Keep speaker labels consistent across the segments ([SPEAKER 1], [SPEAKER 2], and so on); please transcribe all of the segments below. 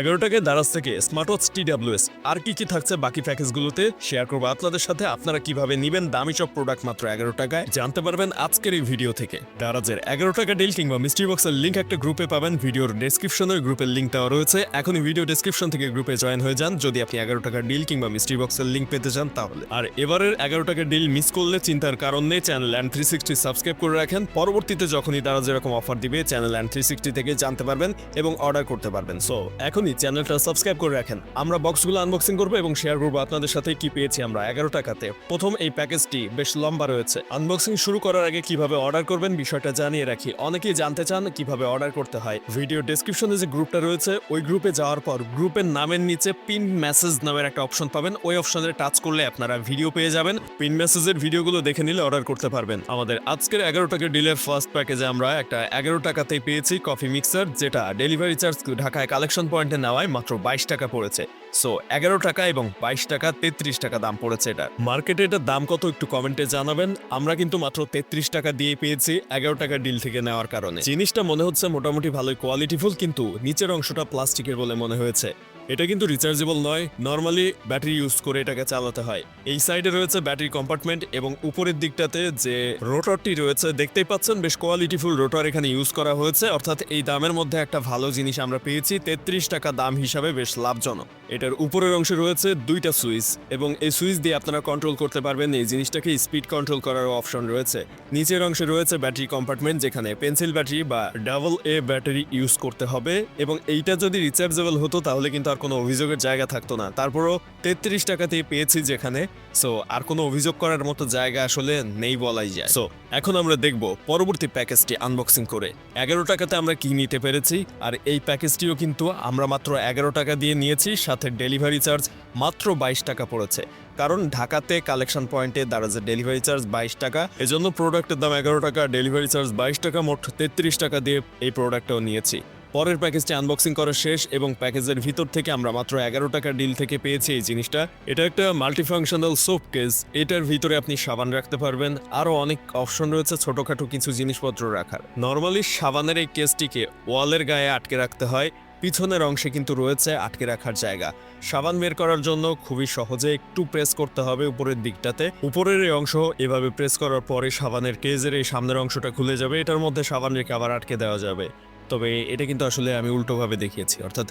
[SPEAKER 1] এগারো টাকায় দারাজ থেকে স্মার্ট ওয়াচ টিডাব্লিউএস আর কি কি থাকছে বাকি প্যাকেজগুলোতে শেয়ার করব আপনাদের সাথে। আপনারা কীভাবে নিবেন দামি সব প্রোডাক্ট মাত্র এগারো টাকায়, জানতে পারবেন আজকের এই ভিডিও থেকে। দারাজের এগারো টাকা ডিল কিংবা মিস্ট্রি বক্সের লিঙ্ক একটা গ্রুপে পাবেন। ভিডিওর ডেসক্রিপশনের গ্রুপের লিঙ্ক দেওয়া রয়েছে। এখনই ভিডিও ডেসক্রিপশন থেকে গ্রুপে জয়েন হয়ে যান। যদি আপনি এগারো টাকার ডিল কিংবা মিস্ট্রি বক্সের লিঙ্ক পেতে চান তাহলে। আর এবারের এগারো টাকার ডিল মিস করলে চিন্তার কারণ নেই। Channel and three sixty subscribe করে রাখেন। পরবর্তীতে যখনই তারা যেরকম অফার দিবে চ্যানেল অ্যান্ড থ্রি সিক্সটি থেকে জানতে পারবেন এবং অর্ডার করতে পারবেন। সো এখনই চ্যানেলটা সাবস্ক্রাইব করে রাখেন। আমরা বক্সগুলো আনবক্সিং করব এবং শেয়ার করব আপনাদের সাথে কি পেয়েছি আমরা এগারো টাকাতে। প্রথম এই প্যাকেজটি বেশ লম্বা রয়েছে। আনবক্সিং শুরু করার আগে কীভাবে অর্ডার করবেন বিষয়টা জানিয়ে রাখি। অনেকেই জানতে চান কীভাবে অর্ডার করতে হয়। ভিডিও ডেসক্রিপশনে যে গ্রুপটা রয়েছে, ওই গ্রুপে যাওয়ার পর গ্রুপের নামের নিচে পিন মেসেজ নামের একটা অপশন পাবেন। ওই অপশনে টাচ করলে আপনারা ভিডিও পেয়ে যাবেন। পিন মেসেজের ভিডিওগুলো দেখে নিলে অর্ডার করতে পারবেন। আমাদের আজকের এগারো টাকার ডিলের ফার্স্ট প্যাকেজে আমরা একটা এগারো টাকাতেই পেয়েছি কফি মিক্সার যেটা ডেলিভারি চার্জ ঢাকায় কালেকশন পয়েন্টে নেওয়ায় মাত্র বাইশ টাকা পড়েছে। সো এগারো টাকা এবং বাইশ টাকা, তেত্রিশ টাকা দাম পড়েছে এটা। মার্কেটে এটার দাম কত একটু কমেন্টে জানাবেন। আমরা কিন্তু মাত্র তেত্রিশ টাকা দিয়ে পেয়েছি এগারো টাকা ডিল থেকে নেওয়ার কারণে। জিনিসটা মনে হচ্ছে মোটামুটি ভালোই কোয়ালিটিফুল কিন্তু নিচের অংশটা প্লাস্টিকের বলে মনে হয়েছে। এটা কিন্তু রিচার্জেবল নয়। নর্মালি ব্যাটারি ইউজ করে এটাকে চালাতে হয়। এই সাইডে রয়েছে ব্যাটারি কম্পার্টমেন্ট এবং উপরের দিকটাতে যে রোটরটি রয়েছে, দেখতেই পাচ্ছেন বেশ কোয়ালিটিফুল রোটর এখানে ইউজ করা হয়েছে। অর্থাৎ এই দামের মধ্যে একটা ভালো জিনিস আমরা পেয়েছি। তেত্রিশ টাকা দাম হিসাবে বেশ লাভজনক। এটার উপরের অংশে রয়েছে দুইটা সুইচ, এবং এই সুইচ দিয়ে আপনারা কন্ট্রোল করতে পারবেন, এই জিনিসটাকে স্পিড কন্ট্রোল করার অপশন রয়েছে। নিচের অংশে রয়েছে ব্যাটারি কম্পার্টমেন্ট যেখানে পেন্সিল ব্যাটারি বা ডাবল এ ব্যাটারি ইউজ করতে হবে, এবং এইটা যদি রিচার্জেবল হতো, তাহলে কিন্তু আর কোনো অভিযোগের জায়গা থাকতো না। তারপরও তেত্রিশ টাকাতেই পেয়েছি যেখানে সো আর কোনো অভিযোগ করার মতো জায়গা আসলে নেই বলাই যায়। সো এখন আমরা দেখব পরবর্তী প্যাকেজটি আনবক্সিং করে। এগারো টাকাতে আমরা কি নিতে পেরেছি, আর এই প্যাকেজটিও কিন্তু আমরা মাত্র এগারো টাকা দিয়ে নিয়েছি, সাথে ডেলিভারি চার্জ মাত্র বাইশ টাকা পড়েছে। কারণ ঢাকাতে কালেকশন পয়েন্টে দারাজে ডেলিভারি চার্জ বাইশ টাকা, এজন্য প্রোডাক্টের দাম এগারো টাকা, ডেলিভারি চার্জ বাইশ টাকা, মোট তেত্রিশ টাকা দিয়ে এই প্রোডাক্টটাও নিয়েছি। পরের প্যাকেজটি আনবক্সিং করা শেষ এবং প্যাকেজের ভিতর থেকে আমরা মাত্র এগারো টাকার ডিল থেকে পেয়েছি এই জিনিসটা। এটা একটা মাল্টিফাংশনাল সোপ কেস এটার ভিতরে আপনি সাবান রাখতে পারবেন। আরও অনেক অপশন রয়েছে, ছোটোখাটো কিছু জিনিসপত্র রাখার। নর্মালি সাবানের এই কেসটিকে ওয়ালের গায়ে আটকে রাখতে হয়। পিছনের অংশে কিন্তু রয়েছে আটকে রাখার জায়গা। সাবান বের করার জন্য খুবই সহজে একটু প্রেস করতে হবে উপরের দিকটাতে। উপরের এই অংশ এভাবে প্রেস করার পরে সাবানের কেজের এই সামনের অংশটা খুলে যাবে, এটার মধ্যে সাবান রেখে আবার আটকে দেওয়া যাবে। তবে এটা কিন্তু আসলে আমি উল্টোভাবে দেখিয়েছি, অর্থাৎ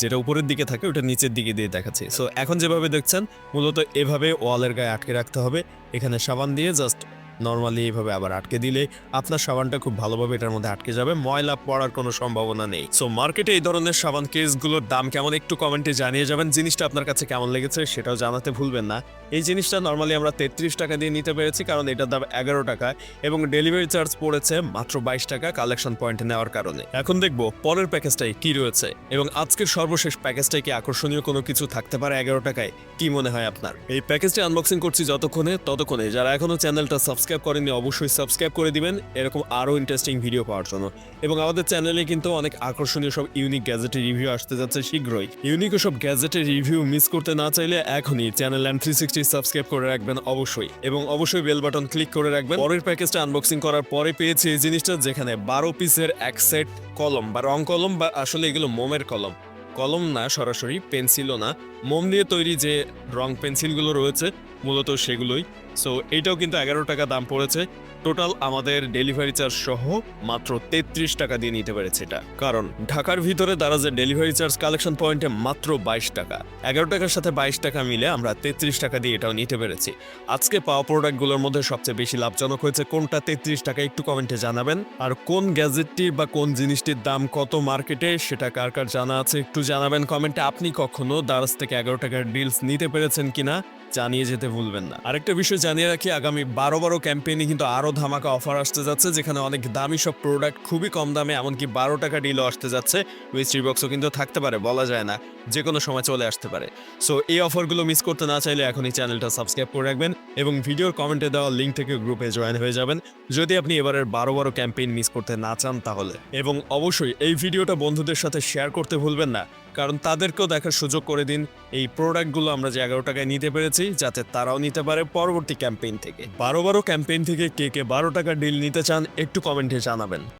[SPEAKER 1] যেটা উপরের দিকে থাকে ওটা নিচের দিকে দিয়ে দেখাচ্ছি। সো এখন যেভাবে দেখছেন, মূলত এভাবে ওয়ালের গায়ে আটকে রাখতে হবে। এখানে সাবান দিয়ে জাস্ট নর্মালি এইভাবে আবার আটকে দিলে আপনার সাবানটা খুব ভালোভাবে এটার মধ্যে আটকে যাবে, ময়লা পড়ার কোনো সম্ভাবনা নেই। সো মার্কেটে এই ধরনের সাবান কেসগুলোর দাম কেমন একটু কমেন্টে জানিয়ে যাবেন, জিনিসটা আপনার কাছে কেমন লেগেছে সেটাও জানাতে ভুলবেন না। এই জিনিসটা নর্মালি আমরা তেত্রিশ টাকা দিয়ে নিতে পেরেছি, কারণ এটার দাম এগারো টাকা এবং ডেলিভারি চার্জ পড়েছে মাত্র বাইশ টাকা কালেকশন পয়েন্টে নেওয়ার কারণে। এখন দেখব পরের প্যাকেজটাই কি রয়েছে এবং আজকের সর্বশেষ প্যাকেজটাই কি আকর্ষণীয় কোনো কিছু থাকতে পারে এগারো টাকায়, কি মনে হয় আপনার? এই প্যাকেজটি আনবক্সিং করছি যতক্ষণে, ততক্ষণে। যারা এখনও চ্যানেলটা সাবস্ক্রাইব করেননি, অবশ্যই সাবস্ক্রাইব করে দিবেন। এরকম আরও ইন্টারেস্টিং ভিডিও পাওয়ার জন্য। এবং আমাদের চ্যানেলে কিন্তু অনেক আকর্ষণীয় সব ইউনিক গ্যাজেটের রিভিউ আসতে যাচ্ছে শীঘ্রই। ইউনিক ও সব গ্যাজেটের রিভিউ মিস করতে না চাইলে এখনই channel M three sixty subscribe করে রাখবেন অবশ্যই। এবং অবশ্যই বেল বাটন ক্লিক করে রাখবেন। পরের প্যাকেজটা আনবক্সিং করার পরে পেয়েছি এই জিনিসটা যেখানে বারো পিসের এক সেট কলম, বা রং কলম, বা আসলে এগুলো মোমের কলম। কলম না, সরাসরি পেন্সিলও না। মোম দিয়ে তৈরি যে রং পেন্সিলগুলো রয়েছে মূলত সেগুলোই। সো এটাও কিন্তু এগারো টাকা দাম পড়েছে। টোটাল আমাদের ডেলিভারি চার্জ সহ মাত্র তেত্রিশ টাকা দিয়ে নিতে পেরেছে এটা। কারণ ঢাকার ভিতরে দারাজের ডেলিভারি চার্জ কালেকশন পয়েন্টে মাত্র বাইশ টাকা, এগারো টাকার সাথে বাইশ টাকা মিলে আমরা তেত্রিশ টাকা দিয়ে এটাও নিতে পেরেছি। আজকে পাওয়া প্রোডাক্টগুলোর মধ্যে সবচেয়ে বেশি লাভজনক হয়েছে কোনটা তেত্রিশ টাকা একটু কমেন্টে জানাবেন। আর কোন গ্যাজেটটির বা কোন জিনিসটির দাম কত মার্কেটে সেটা কার কার জানা আছে একটু জানাবেন। কমেন্টে আপনি কখনো দারাজ থেকে এগারো টাকার ডিলস নিতে পেরেছেন কিনা? জানিয়ে যেতে ভুলবেন না। আরেকটা বিষয় জানিয়ে রাখি, আগামী বারো বারো ক্যাম্পেইনে কিন্তু আরও ধামাকা অফার আসতে যাচ্ছে, যেখানে অনেক দামি সব প্রোডাক্ট খুবই কম দামে, এমনকি বারো টাকা ডিলও আসতে যাচ্ছে। মিস্ট্রি বক্সও কিন্তু থাকতে পারে, বলা যায় না যে কোনো সময় চলে আসতে পারে। সো এই অফারগুলো মিস করতে না চাইলে এখনই চ্যানেলটা সাবস্ক্রাইব করে রাখবেন এবং ভিডিওর কমেন্টে দেওয়া লিঙ্ক থেকে গ্রুপে জয়েন হয়ে যাবেন। যদি আপনি এবারের বারো বারো ক্যাম্পেইন মিস করতে না চান তাহলে। এবং অবশ্যই এই ভিডিওটা বন্ধুদের সাথে শেয়ার করতে ভুলবেন না। কারণ তাদেরকেও দেখার সুযোগ করে দিন। এই প্রোডাক্টগুলো আমরা যে এগারো টাকায় নিতে পেরেছি, যাতে তারাও নিতে পারে পরবর্তী ক্যাম্পেইন থেকে। বারো বারো ক্যাম্পেইন থেকে কে কে বারো টাকা ডিল নিতে চান, একটু কমেন্টে জানাবেন।